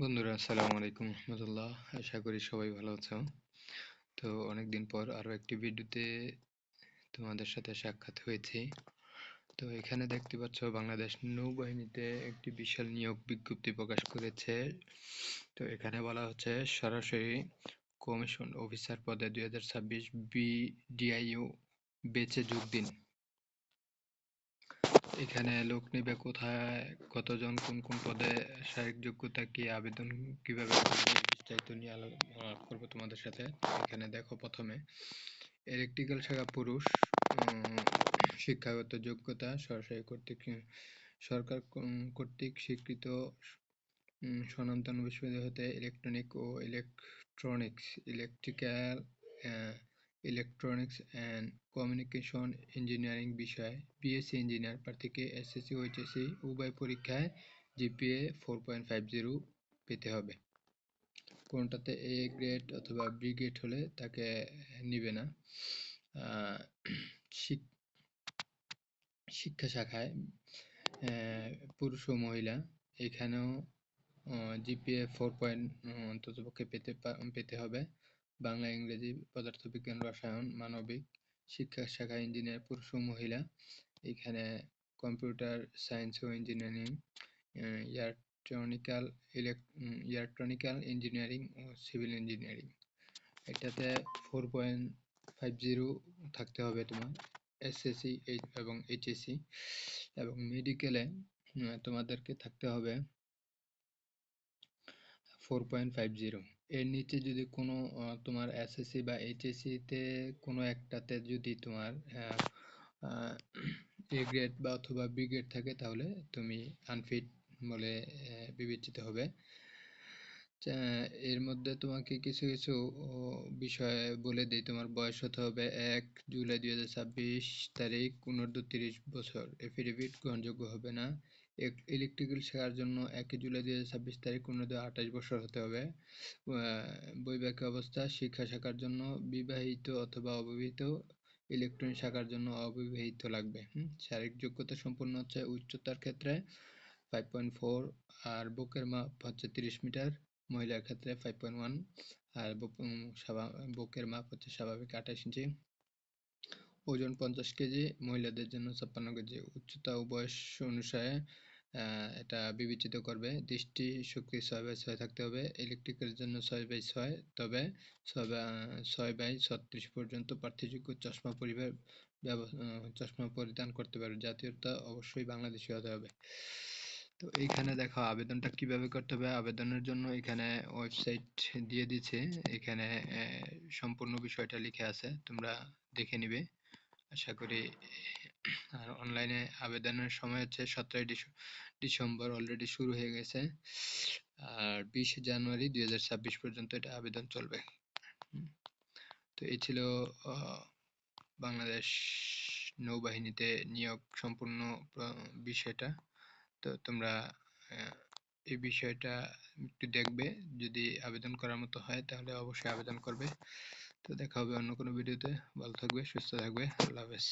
বন্ধুরা, আসসালামু আলাইকুম রহমতুল্লাহ। আশা করি সবাই ভালো আছো। তো অনেকদিন পর আরও একটি ভিডিওতে তোমাদের সাথে সাক্ষাৎ হয়েছে। তো এখানে দেখতে পাচ্ছ, বাংলাদেশ নৌবাহিনীতে একটি বিশাল নিয়োগ বিজ্ঞপ্তি প্রকাশ করেছে। তো এখানে বলা হচ্ছে, সরাসরি কমিশন অফিসার পদে দুই হাজার ছাব্বিশ বিডিআইউ বেচে যোগ দিন। এখানে লোক নিবে কোথায়? কতজন? কোন কোন পদে শারীরিক যোগ্যতা কি? আবেদন কীভাবে করবে? বিস্তারিত নিয়ে আলোচনা করব তোমাদের সাথে। এখানে দেখো প্রথমে ইলেকট্রিক্যাল শাখা পুরুষ শিক্ষাগত যোগ্যতা সরকারি কর্তৃক সরকার কর্তৃক স্বীকৃত স্বনামধন্য বিশ্ববিদ্যালয় হতে electronic O electronics electrical electronics and communication engineering বিষয়ে বিএসসি ইঞ্জিনিয়ার প্রার্থীকে এসএসসি ও এইচএসসি উভয় পরীক্ষায় GPA four point five zero পেতে হবে। কোনটাতে এ গ্রেড অথবা বি গ্রেড হলে তাকে নিবে না। শিক্ষা শাখায় পুরুষ ও মহিলা এখানেও জিপিএ ফোর পয়েন্ট অন্ততপক্ষে পেতে পেতে হবে। বাংলা, ইংরেজি, পদার্থবিজ্ঞান, রসায়ন, মানবিক শিক্ষা শাখা ইঞ্জিনিয়ার পুরুষ ও মহিলা। এখানে কম্পিউটার সায়েন্স ও ইঞ্জিনিয়ারিং ইলেকট্রনিক্যাল ইলেকট্রনিক্যাল ইঞ্জিনিয়ারিং ও সিভিল ইঞ্জিনিয়ারিং এটাতে ফোর পয়েন্ট ফাইভ জিরো থাকতে হবে তোমার এসএসসি এবং এইচএসসি এবং মেডিকেলে তোমাদেরকে থাকতে হবে ফোর পয়েন্ট ফাইভ জিরো এর নিচে যদি কোনো তোমার এসএসসি বা এইচএসসিতে কোনো একটাতে যদি তোমার এ গ্রেড বা অথবা বি গ্রেড থাকে, তাহলে তুমি আনফিট বলে বিবেচিত হবে। এর মধ্যে তোমাকে কিছু কিছু বিষয় বলে দিই। তোমার বয়স হতে হবে এক জুলাই দুই হাজার ছাব্বিশ তারিখ ঊনর্ধ্ব তিরিশ বছর। এফিডেভিট গ্রহণযোগ্য হবে না। ইলেকট্রিক্যাল শেখার জন্য একই জুলাই দুই হাজার ছাব্বিশ তারিখ ঊনর্ধ্ব আঠাশ বছর হতে হবে। বৈবাহিক অবস্থা, শিক্ষা শাখার জন্য বিবাহিত অথবা অবিবাহিত ইলেকট্রনিক শাখার জন্য অবিবাহিত লাগবে। শারীরিক যোগ্যতা সম্পূর্ণ হচ্ছে উচ্চতার ক্ষেত্রে ফাইভ পয়েন্ট ফোর আর বুকের মাপ হচ্ছে তিরিশ মিটার। মহিলার ক্ষেত্রে ফাইভ পয়েন্ট ওয়ান আর বুকের মাপ হচ্ছে স্বাভাবিক আঠাশ ইঞ্চি ওজন পঞ্চাশ কেজি, মহিলাদের জন্য ছাপ্পান্ন কেজি। উচ্চতা ও বয়স অনুসারে এটা বিবেচিত করবে। দৃষ্টি শক্তি ছয় বাই ছয় থাকতে হবে। ইলেকট্রিকের জন্য ছয় বাই ছয়, তবে ছয় বাই ছত্রিশ পর্যন্ত প্রার্থীযোগ্য চশমা পরিবার চশমা পরিধান করতে পারবে। জাতীয়তা অবশ্যই বাংলাদেশি হতে হবে। তো এইখানে দেখো আবেদনটা কীভাবে করতে হবে? আবেদনের জন্য এখানে ওয়েবসাইট দিয়ে দিচ্ছে। এখানে সম্পূর্ণ বিষয়টা লিখে আছে। তোমরা দেখে নিবে। আশা করি, আর অনলাইনে আবেদনের সময় হচ্ছে সতেরোই ডিসেম্বর অলরেডি শুরু হয়ে গেছে। আর বিশে জানুয়ারি দু হাজার ছাব্বিশ পর্যন্ত এটা আবেদন চলবে। তো এই ছিল বাংলাদেশ নৌবাহিনীতে নিয়োগ সম্পূর্ণ বিষয়টা। তো তোমরা এই বিষয়টা একটু দেখবে। যদি আবেদন করার মতো হয়, তাহলে অবশ্যই আবেদন করবে। তো দেখা হবে অন্য কোনো ভিডিওতে। ভালো থাকবে, সুস্থ থাকবে। আল্লাহ হাফেজ।